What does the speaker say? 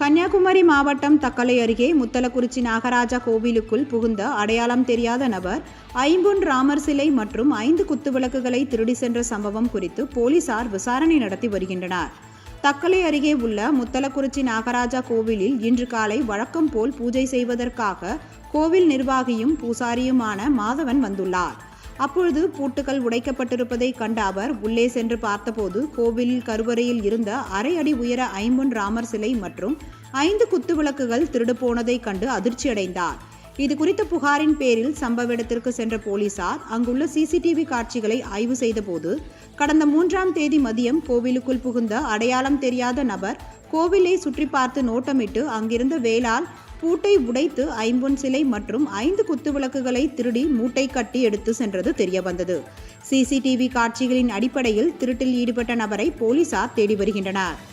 கன்னியாகுமரி மாவட்டம் தக்கலை அருகே முத்தலக்குறிச்சி நாகராஜா கோவிலுக்குள் புகுந்த அடையாளம் தெரியாத நபர் ஐம்பொன் ராமர் சிலை மற்றும் ஐந்து குத்துவிளக்குகளை திருடி சென்ற சம்பவம் குறித்து போலீசார் விசாரணை நடத்தி வருகின்றனர். தக்கலை அருகே உள்ள முத்தலக்குறிச்சி நாகராஜா கோவிலில் இன்று காலை வழக்கம் போல் பூஜை செய்வதற்காக கோவில் நிர்வாகியும் பூசாரியுமான மாதவன் வந்துள்ளார். அப்பொழுது பூட்டுகள் உடைக்கப்பட்டிருப்பதை கண்ட அவர் உள்ளே சென்று பார்த்தபோது கோவிலில் கருவறையில் இருந்த அரை அடி உயர ஐம்பொன் ராமர் சிலை மற்றும் ஐந்து குத்துவிளக்குகள் திருடு போனதை கண்டு அதிர்ச்சியடைந்தார் இது குறித்த புகாரின் பேரில் சம்பவ இடத்திற்கு சென்ற போலீசார் அங்குள்ள சிசிடிவி காட்சிகளை ஆய்வு செய்தபோது கடந்த மூன்றாம் தேதி மதியம் கோவிலுக்குள் புகுந்த அடையாளம் தெரியாத நபர் கோவிலை சுற்றி பார்த்து நோட்டமிட்டு அங்கிருந்த வேளால் பூட்டை உடைத்து ஐம்பொன் சிலை மற்றும் ஐந்து குத்துவிளக்குகளை திருடி மூட்டை கட்டி எடுத்து சென்றது தெரியவந்தது. சிசிடிவி காட்சிகளின் அடிப்படையில் திருட்டில் ஈடுபட்ட நபரை போலீசார் தேடி வருகின்றனர்.